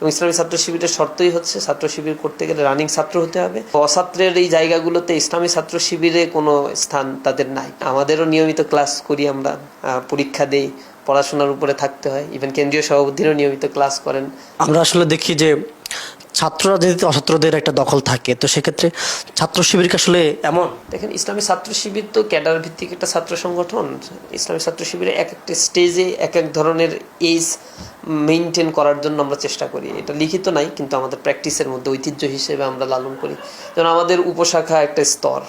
এবং ইসলামী ছাত্র শিবিরের শর্তই হচ্ছে ছাত্র শিবির করতে গেলে রানিং ছাত্র হতে হবে। অছাত্রের এই জায়গাগুলোতে ইসলামী ছাত্র শিবিরে কোনো স্থান তাদের নাই। আমাদেরও নিয়মিত ক্লাস করি আমরা পরীক্ষা দেই, পড়াশোনার উপরে থাকতে হয়। ইভেন কেন্দ্রীয় সভাপতিরও নিয়মিত ক্লাস করেন। আমরা আসলে দেখি যে ছাত্ররা যদি অছাত্রদের একটা দখল থাকে, তো সেক্ষেত্রে ছাত্র শিবিরকে আসলে এমন দেখেন, ইসলামী ছাত্র শিবির তো ক্যাডার ভিত্তিক একটা ছাত্র সংগঠন। ইসলামী ছাত্র শিবিরে এক একটা স্টেজে এক এক ধরনের এজ মেনটেন করার জন্য আমরা চেষ্টা করি। এটা লিখিত নাই, কিন্তু আমাদের প্র্যাকটিসের মধ্যে ঐতিহ্য হিসেবে আমরা লালন করি। যেমন আমাদের উপশাখা একটা স্তর,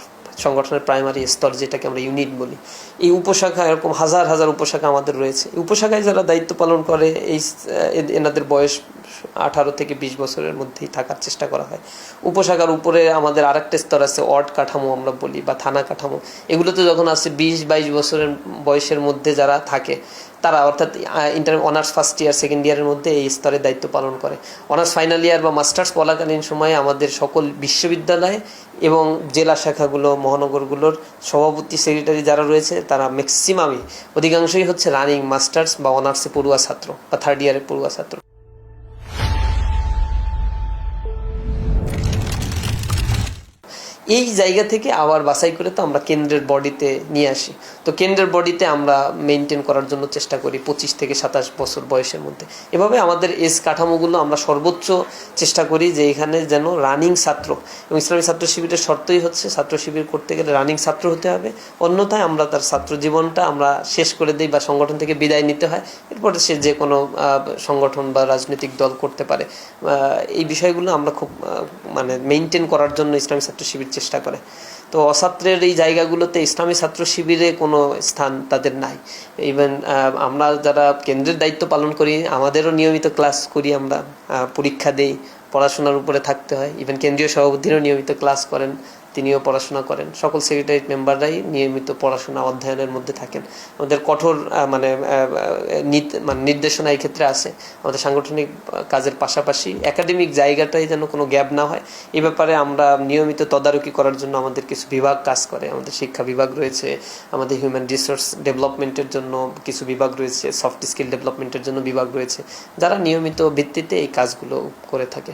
সংগঠনের প্রাইমারি স্তর যেটাকে আমরা ইউনিট বলি। এই উপশাখা, এরকম হাজার হাজার উপশাখা আমাদের রয়েছে। উপশাখায় যারা দায়িত্ব পালন করে, এই এনাদের বয়স আঠারো থেকে বিশ বছরের মধ্যেই থাকার চেষ্টা করা হয়। উপশাখার উপরে আমাদের আরেকটা স্তর আছে অড কাঠামো আমরা বলি বা থানা কাঠামো। এগুলোতে যখন আছে বিশ, বাইশ বছরের বয়সের মধ্যে যারা থাকে, তারা অর্থাৎ inter honours first year second ইয়ারের মধ্যে এই স্তরে দায়িত্ব পালন করে। অনার্স ফাইনাল ইয়ার বা মাস্টার্স পড়াকালীন সময়ে আমাদের সকল বিশ্ববিদ্যালয়ে এবং জেলা শাখাগুলো, মহানগরগুলোর সভাপতি সেক্রেটারি যারা রয়েছে, তারা ম্যাক্সিমামই অধিকাংশই হচ্ছে রানিং মাস্টার্স বা অনার্সে পড়ুয়া ছাত্র বা থার্ড ইয়ারের পড়ুয়া ছাত্র। এই জায়গা থেকে আবার বাছাই করে তো আমরা কেন্দ্রের বডিতে নিয়ে আসি। তো কেন্দ্রের বডিতে আমরা মেনটেন করার জন্য চেষ্টা করি পঁচিশ থেকে সাতাশ বছর বয়সের মধ্যে। এভাবে আমাদের এজ কাঠামোগুলো আমরা সর্বোচ্চ চেষ্টা করি যে এখানে যেন রানিং ছাত্র এবং ইসলামী ছাত্র শিবিরের শর্তই হচ্ছে ছাত্র শিবির করতে গেলে রানিং ছাত্র হতে হবে। অন্যথায় আমরা তার ছাত্র জীবনটা আমরা শেষ করে দিই বা সংগঠন থেকে বিদায় নিতে হয়। এরপরে সে যে কোনো সংগঠন বা রাজনৈতিক দল করতে পারে। এই বিষয়গুলো আমরা খুব মানে মেনটেন করার জন্য ইসলামী ছাত্র শিবির চেষ্টা করে। তো অছাত্রের এই জায়গাগুলোতে ইসলামী ছাত্র শিবিরে কোনো স্থান তাদের নাই। ইভেন আমরা যারা কেন্দ্রের দায়িত্ব পালন করি, আমাদেরও নিয়মিত ক্লাস করি আমরা পরীক্ষা দেই, পড়াশোনার উপরে থাকতে হয়। ইভেন কেন্দ্রীয় সভাপতিরও নিয়মিত ক্লাস করেন। তিনিও পড়াশোনা করেন। সকল সেক্রেটারি মেম্বাররাই নিয়মিত পড়াশোনা অধ্যয়নের মধ্যে থাকেন। আমাদের কঠোর মানে মানে নির্দেশনা এই ক্ষেত্রে আছে। আমাদের সাংগঠনিক কাজের পাশাপাশি একাডেমিক জায়গাটাই যেন কোনো গ্যাপ না হয় এই ব্যাপারে আমরা নিয়মিত তদারকি করার জন্য আমাদের কিছু বিভাগ কাজ করে। আমাদের শিক্ষা বিভাগ রয়েছে, আমাদের হিউম্যান রিসোর্স ডেভেলপমেন্টের জন্য কিছু বিভাগ রয়েছে সফট স্কিল ডেভেলপমেন্টের জন্য বিভাগ রয়েছে, যারা নিয়মিত ভিত্তিতে এই কাজগুলো করে থাকে।